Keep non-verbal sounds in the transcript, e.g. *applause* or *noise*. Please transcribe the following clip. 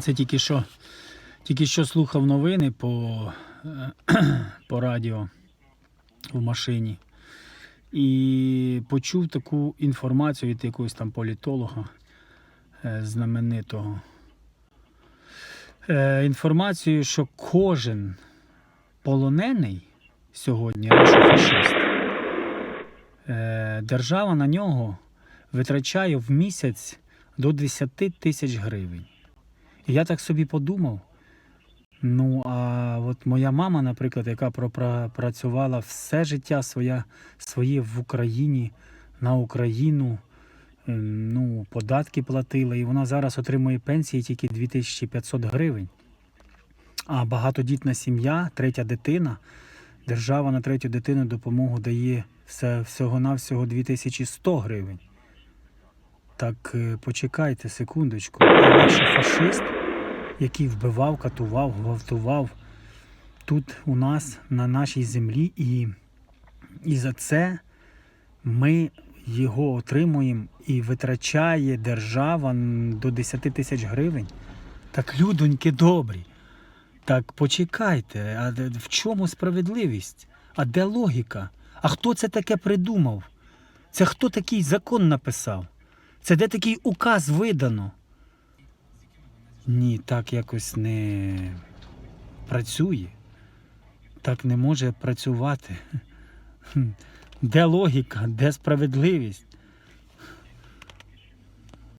Це тільки що, тільки що слухав новини по, е, *clears throat* по радіо в машині. І почув таку інформацію від якогось там політолога е, знаменитого. Е, Інформацію, що кожен полонений сьогодні фашист, держава на нього витрачає в місяць до 10 тисяч гривень. І я так собі подумав. Ну, а от моя мама, наприклад, яка пропрацювала все життя своє, своє в Україні, на Україну, ем, ну, податки платила, і вона зараз отримує пенсії тільки 2500 гривень. А багатодітна сім'я, третя дитина, держава на третю дитину допомогу дає все, всього-навсього 2100 гривень. Так е, почекайте секундочку. Ваш фашист, який вбивав, катував, гвалтував тут у нас на нашій землі, і, і за це ми його отримуємо і витрачає держава до 10 тисяч гривень. Так, людоньки добрі. Так почекайте, а в чому справедливість? А де логіка? А хто це таке придумав? Це хто такий закон написав? Це де такий указ видано? Ні, так якось не працює. Так не може працювати. Де логіка, де справедливість?